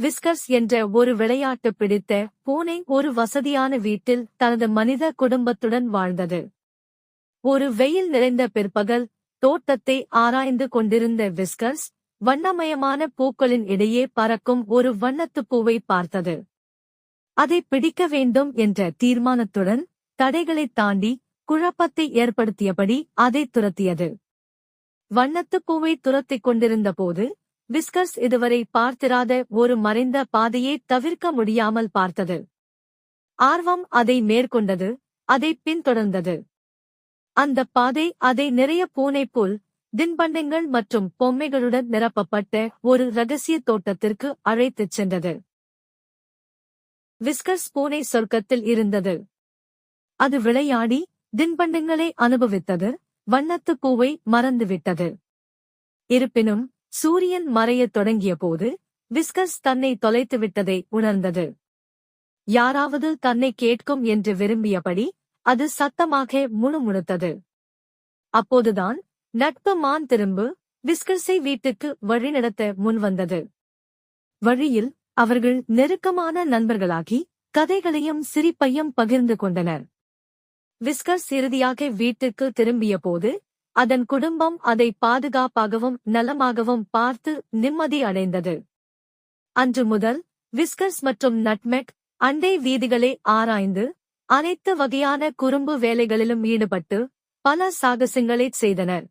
Whiskers என்ற ஒரு விளையாட்டு பிடித்த பூனை ஒரு வசதியான வீட்டில் தனது மனித குடும்பத்துடன் வாழ்ந்தது. ஒரு வெயில் நிறைந்த பிற்பகல் தோட்டத்தை ஆராய்ந்து கொண்டிருந்த விஸ்கர்ஸ் வண்ணமயமான பூக்களின் இடையே பறக்கும் ஒரு வண்ணத்துப் பூவை பார்த்தது. அதை பிடிக்க வேண்டும் என்ற தீர்மானத்துடன் தடைகளைத் தாண்டி குழப்பத்தை ஏற்படுத்தியபடி அதை துரத்தியது. வண்ணத்துப் பூவை துரத்திக் கொண்டிருந்த போது விஸ்கர்ஸ் இதுவரை பார்த்திராத ஒரு மறைந்த பாதையை தவிர்க்க முடியாமல் பார்த்தது. ஆர்வம் அதை மேற்கொண்டது அதை பின்தொடர்ந்தது. அந்த பாதை அதை நிறைய பூனை போல் தின்பண்டங்கள் மற்றும் பொம்மைகளுடன் நிரப்பப்பட்ட ஒரு ரகசிய தோட்டத்திற்கு அழைத்துச் சென்றது. விஸ்கர்ஸ் பூனை சொர்க்கத்தில் இருந்தது. அது விளையாடி தின்பண்டங்களை அனுபவித்தது வண்ணத்து பூவை மறந்துவிட்டது. இருப்பினும் சூரியன் மறையத் தொடங்கியபோது விஸ்கஸ் தன்னை தொலைத்துவிட்டதை உணர்ந்தது. யாராவது தன்னை கேட்கும் என்று விரும்பியபடி அது சத்தமாக முணுமுணுத்தது. அப்போதுதான் நட்பு மான் திரும்பு விஸ்கர்ஸை வீட்டுக்கு வழிநடத்த முன்வந்தது. வழியில் அவர்கள் நெருக்கமான நண்பர்களாகி கதைகளையும் சிரிப்பையும் பகிர்ந்து கொண்டனர். விஸ்கர்ஸ் இறுதியாக வீட்டுக்கு திரும்பியபோது அதன் குடும்பம் அதை பாதுகாப்பாகவும் நலமாகவும் பார்த்து நிம்மதி அடைந்தது. அன்று முதல் விஸ்கர்ஸ் மற்றும் நட்மெக் அண்டை வீதிகளை ஆராய்ந்து அனைத்து வகையான குறும்பு வேலைகளிலும் ஈடுபட்டு பல சாகசங்களைச் செய்தனர்.